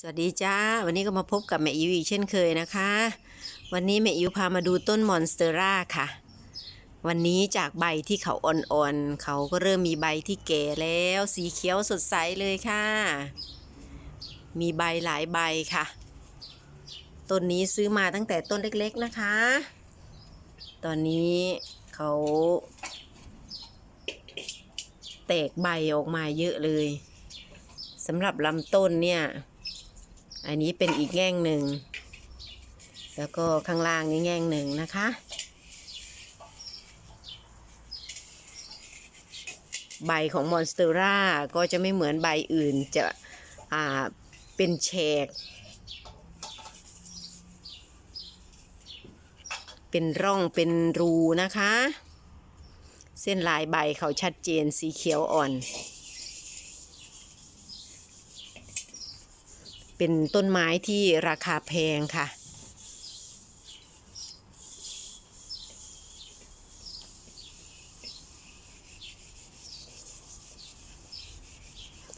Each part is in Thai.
สวัสดีจ้า วันนี้ก็มาพบกับแม่อิวอีกเช่นเคยนะคะ วันนี้แม่อิวพามาดูต้นมอนสเตอร่าค่ะ วันนี้จากใบที่เขาอ่อนๆ เขาก็เริ่มมีใบที่แก่แล้วสีเขียวสดใสเลยค่ะ มีใบหลายใบค่ะ ต้นนี้ซื้อมาตั้งแต่ต้นเล็กๆนะคะ ตอนนี้เขาแตกใบออกมาเยอะเลยสำหรับลำต้นเนี่ย อันนี้เป็นอีกแง่งหนึ่ง แล้วก็ข้างล่างนี่แง่งหนึ่งนะคะ ใบของมอนสเตอร่าก็จะไม่เหมือนใบอื่นจะอ่าเป็นแฉก เป็นร่องเป็นรูนะคะ เส้นลายใบเขาชัดเจนสีเขียวอ่อน เป็นต้นไม้ที่ราคาแพงค่ะ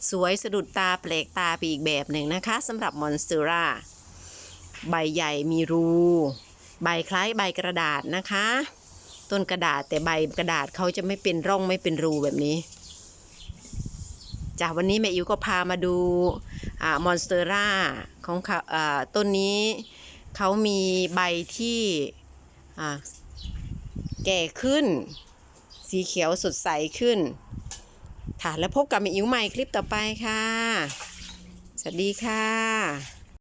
สวยสะดุดตาแปลกตาไปอีกแบบหนึ่งนะคะสำหรับมอนสเตอร่าใบใหญ่มีรู ใบคล้ายใบกระดาษนะคะ ต้นกระดาษแต่ใบกระดาษเขาจะไม่เป็นร่องไม่เป็นรูแบบนี้จากวันนี้แม่อิวก็พามาดู มอนสเตอร่าของเขาอ่าต้นนี้เขามีใบที่แก่ขึ้น สีเขียวสดใสขึ้น ค่ะ แล้วพบกับมิอิวใหม่คลิปต่อไปค่ะ สวัสดีค่ะ